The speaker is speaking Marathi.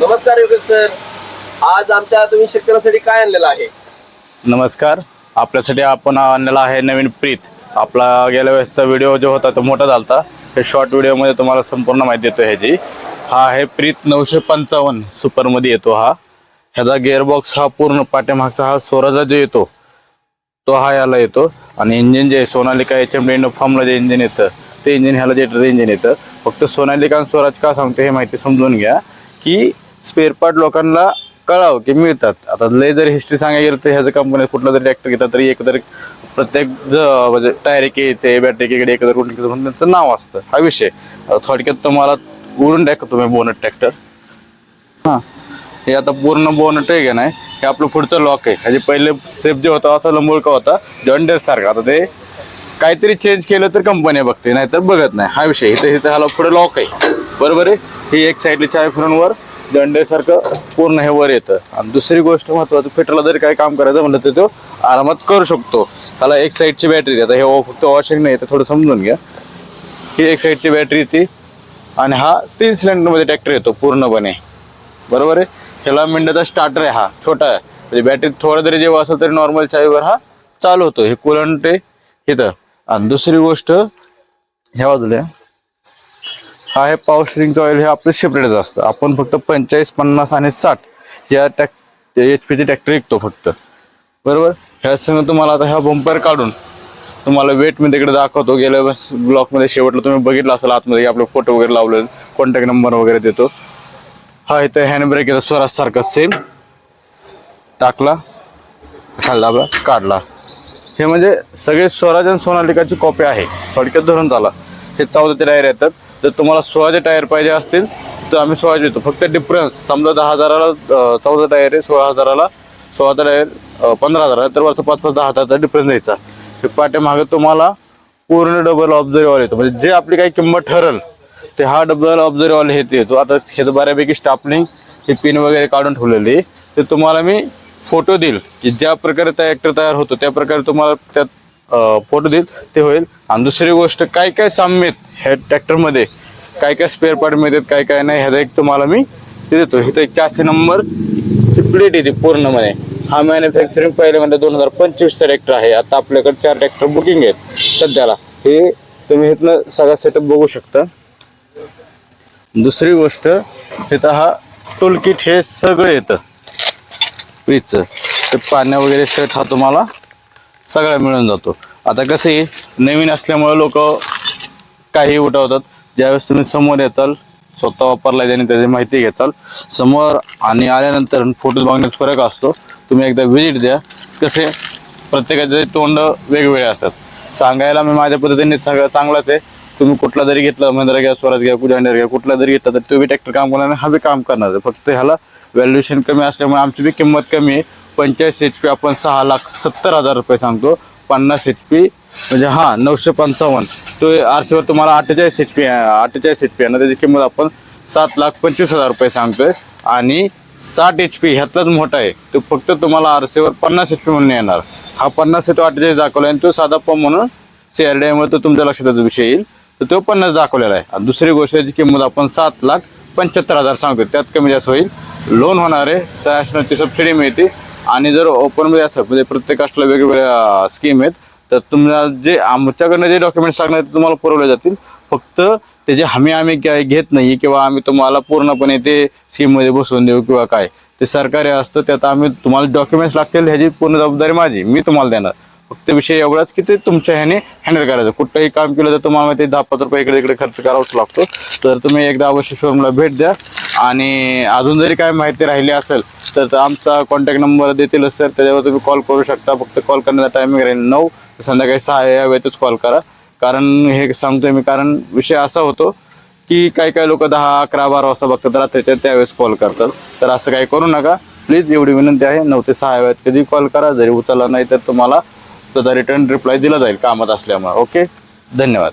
नमस्कार योगेश सर. आज आमच्या तुम्ही शेतकऱ्यांसाठी काय आणलेलं आहे? नमस्कार. आपल्यासाठी आपण आणलेला आहे नवीन प्रीत. आपला गेल्या वेळेसचा व्हिडिओ जो होता तो मोठा झाला हे शॉर्ट व्हिडिओमध्ये तुम्हाला संपूर्ण माहिती देतो ह्याची. हा आहे प्रीत नऊशे पंचावन्न सुपरमध्ये येतो हा. ह्याचा गिअरबॉक्स हा पूर्ण पाठीमागचा हा स्वराजा जो येतो तो हा याला येतो. आणि इंजिन जे आहे, Sonalika H M D formula जे इंजिन येतं ते इंजिन ह्याला जे इंजिन येतं. फक्त सोनालिका आणि स्वराज का सांगतो हे माहिती समजून घ्या की स्पेअर पार्ट लोकांना कळावं की मिळतात. आता लय जर हिस्ट्री सांगायला गेलं तर ह्याचं कंपनी कुठला जरी ट्रॅक्टर घेतात तरी एक तरी प्रत्येक ज- म्हणजे टायर एकेचे बॅटरी एकीकडे एकत्र कुठलं म्हणून त्यांचं नाव असतं. हा विषय. थोडक्यात तुम्हाला उडून टाकतो तुम्ही बोनट ट्रॅक्टर हां. हे आता पूर्ण बोनट आहे का नाही? हे आपलं पुढचं लॉक आहे. ह्याचे पहिले स्टेप जे होता असा लंबुळका होता? जॉन्डेर सारखा. आता ते काहीतरी चेंज केलं तर कंपनी बघते नाहीतर बघत नाही. हा विषय. इथं इथं ह्याला पुढे लॉक आहे. बरोबर आहे? ही एक साईडली चाय फिरून वर दंडेसारखं पूर्ण हे वर येतं. आणि दुसरी गोष्ट महत्वाची फिटरला जरी काय काम करायचं म्हणलं तर तो आरामात करू शकतो. त्याला एक साईडची बॅटरी आता हे फक्त वॉशिंग नाही तर थोडं समजून घ्या. ही एक साईडची बॅटरी येते. आणि हा तीन सिलेंडरमध्ये ट्रॅक्टर येतो पूर्णपणे. बरोबर आहे? ह्याला मिंडाचा स्टार्टर आहे हा छोटा आहे. म्हणजे बॅटरी थोडं जरी जेव्हा असेल तरी नॉर्मल चावीवर हा चालू होतो. हे कुलंट आहे इथं. आणि दुसरी गोष्ट ह्या बाजूला हा आहे पॉवर स्ट्रिंगचं ऑइल हे आपलं सेपरेटच असतं. आपण फक्त पंचेचाळीस पन्नास आणि साठ या टॅक एच पीचे ट्रॅक्टर विकतो फक्त. बरोबर? ह्या संग तुम्हाला आता ह्या बंपर काढून तुम्हाला वेट मी तिकडे दाखवतो. गेल्या ब्लॉकमध्ये शेवटला तुम्ही बघितलं असेल आतमध्ये आपले फोटो वगैरे लावले कॉन्टॅक्ट नंबर वगैरे देतो. हा इथं हँड ब्रेक येतो स्वराजसारखा सेम टाकला खाली दाबला काढला. हे म्हणजे सगळे स्वराज आणि सोनालिकाची कॉपी आहे. थोडक्यात धरून चाला. हे चौदाचे टायर येतात. जर तुम्हाला सोळाचे टायर पाहिजे असतील तर आम्ही सोळाचे देतो. फक्त डिफरन्स समजा दहा हजाराला चौदा टायर आहे सोळा हजाराला सोळा टायर पंधरा हजार तर वरचा पाच पाच दहा हजाराचा डिफरन्स द्यायचा. हे पाठीमागे तुम्हाला पूर्ण डबल ऑब्झर्व येतो. म्हणजे जे आपली काही किंमत ठरल ते हा डबल ऑब्झर्व ऑल हे येतो. आता हे तर बऱ्यापैकी स्टापलिंग हे पिन वगैरे काढून ठेवलेली आहे. ते तुम्हाला मी फोटो देईल की ज्या प्रकारे त्या ॲक्टर तयार होतो त्या प्रकारे तुम्हाला त्यात फोटो देईल ते होईल. आणि दुसरी गोष्ट काय काय साम्य आहेत ह्या ट्रॅक्टरमध्ये? काय काय स्पेअर पार्ट मिळतात काय काय नाही ह्याचा एक तुम्हाला मी ते देतो. इथं एक चारशे नंबर प्लेट येते पूर्णपणे. हा मॅन्युफॅक्चरिंग पहिले म्हणजे दोन हजार पंचवीसचा ट्रॅक्टर आहे. आता आपल्याकडे चार ट्रॅक्टर बुकिंग आहेत सध्याला. हे तुम्ही इथनं सगळा सेटअप बघू शकता. दुसरी गोष्ट इथं हा टूल किट हे सगळं येतं. फ्रीजचं ते पाण्या वगैरे सेट हा तुम्हाला सगळा मिळून जातो. आता कसं आहे नवीन असल्यामुळे लोक काही उठवतात. ज्यावेळेस तुम्ही समोर येचाल स्वतः वापरला त्याने त्याची माहिती घेचाल समोर आणि आल्यानंतर फोटो बघण्यात फरक असतो. तुम्ही एकदा व्हिजिट द्या. कसे प्रत्येकाचे तोंड वेगवेगळे असतात. सांगायला मी माझ्या पद्धतीने सगळं चांगलाच आहे. तुम्ही कुठला जरी घेतला महिंद्रा घ्या स्वराज घ्या कुजांडर घ्या कुठला जरी घेतला तर तो बी ट्रॅक्टर काम करणार हा बी काम करणार आहे. फक्त ह्याला व्हॅल्युएशन कमी असल्यामुळे आमची बी किंमत कमी आहे. पंचेचाळीस एच पी आपण सहा लाख सत्तर हजार रुपये सांगतो. पन्नास एच पी म्हणजे हां नऊशे पंचावन्न. तो आरसीवर तुम्हाला अठ्ठेचाळीस एच पी अठ्ठेचाळीस एच पी आहे ना त्याची किंमत आपण सात लाख पंचवीस हजार रुपये सांगतोय. आणि साठ एच पी ह्यातलाच मोठा आहे. तो फक्त तुम्हाला आरसीवर पन्नास एच पी म्हणून येणार. हा पन्नास तो अठ्ठेचाळीस दाखवला आणि तो साधा पंप म्हणून सी आर तो तुमच्या लक्षात येतो विषय येईल. तर तो पन्नास दाखवलेला आहे. आणि दुसरी गोष्ट याची किंमत आपण सात लाख पंच्याहत्तर हजार सांगतो त्यात कमी जास्त होईल. लोन होणार आहे शासनाची सबसिडी मिळते. आणि जर ओपनमध्ये असेल म्हणजे प्रत्येक कास्टला वेगवेगळ्या स्कीम आहेत तर तुम्हाला जे आमच्याकडनं जे डॉक्युमेंट्स लागणार ते तुम्हाला पुरवले जातील. फक्त त्याची हमी आम्ही काय घेत नाही किंवा आम्ही तुम्हाला पूर्णपणे ते स्कीममध्ये बसवून देऊ किंवा काय ते सरकारी असतं त्यात आम्ही तुम्हाला डॉक्युमेंट्स लागतील ह्याची पूर्ण जबाबदारी माझी मी तुम्हाला देणार. फक्त विषय एवढाच की ते तुमच्या ह्याने हँडल करायचं. कुठलंही काम केलं तर तुम्हाला ते दहा पाच रुपये इकडे इकडे खर्च करावाच लागतो. तर तुम्ही एकदा अवश्य शोरूमला भेट द्या. आणि अजून जरी काय माहिती राहिली असेल तर आमचा कॉन्टॅक्ट नंबर देतीलच सर त्याच्यावर तुम्ही कॉल करू शकता. फक्त कॉल करण्याचा टायमिंग राहील नऊ. संध्याकाळी सहा या वेळेतच कॉल करा. कारण हे सांगतोय मी कारण विषय असा होतो की काही काही लोक दहा अकरा बारा वाजता बघतात रात्रीच्या त्यावेळेस कॉल करतात. तर असं काही करू नका. प्लीज एवढी विनंती आहे नऊ ते सहा वेळात कधी कॉल करा. जरी उचलला नाही तर तुम्हाला त्याचा रिटर्न रिप्लाय दिला जाईल कामात असल्यामुळे. ओके? धन्यवाद.